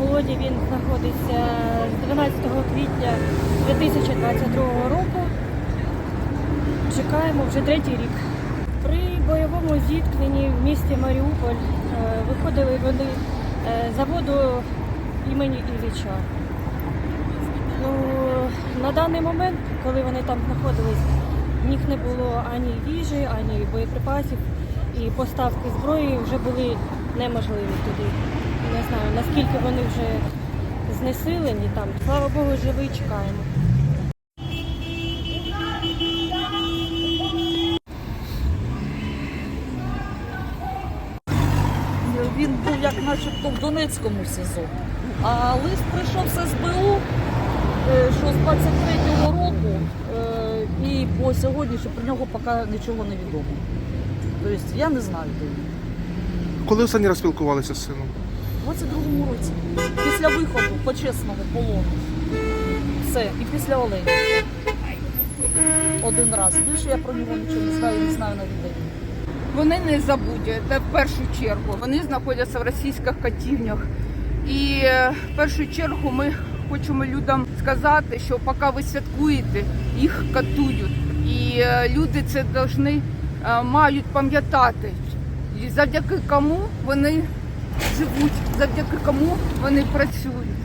полоні він знаходиться з 12 квітня 2022 року. Чекаємо вже третій рік. При бойовому зіткненні в місті Маріуполь е, виходили вони е, заводу імені Ілліча. Ну, на даний момент, коли вони там знаходились, в них не було ані їжі, ані боєприпасів, і поставки зброї вже були неможливі туди. Не знаю, наскільки вони вже знесилені там. Слава Богу, живий чекаємо. Він був як начебто в Донецькому СІЗО. А лист прийшов з СБУ, е, що з 23-го року е, і по сьогодні, що про нього поки нічого не відомо. Тобто я не знаю де він. Коли останній раз спілкувалися з сином? У 22-му році. Після виходу почесного полону. Все, і після Олені. Один раз. Більше я про нього нічого не знаю, не знаю навіть де він. Вони не забудуть, це в першу чергу. Вони знаходяться в російських катівнях. І е, в першу чергу ми хочемо людям сказати, що поки ви святкуєте, їх катують. І е, люди це повинні, е, мають пам'ятати, і завдяки кому вони живуть, завдяки кому вони працюють,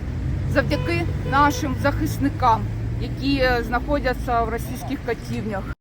завдяки нашим захисникам, які е, знаходяться в російських катівнях.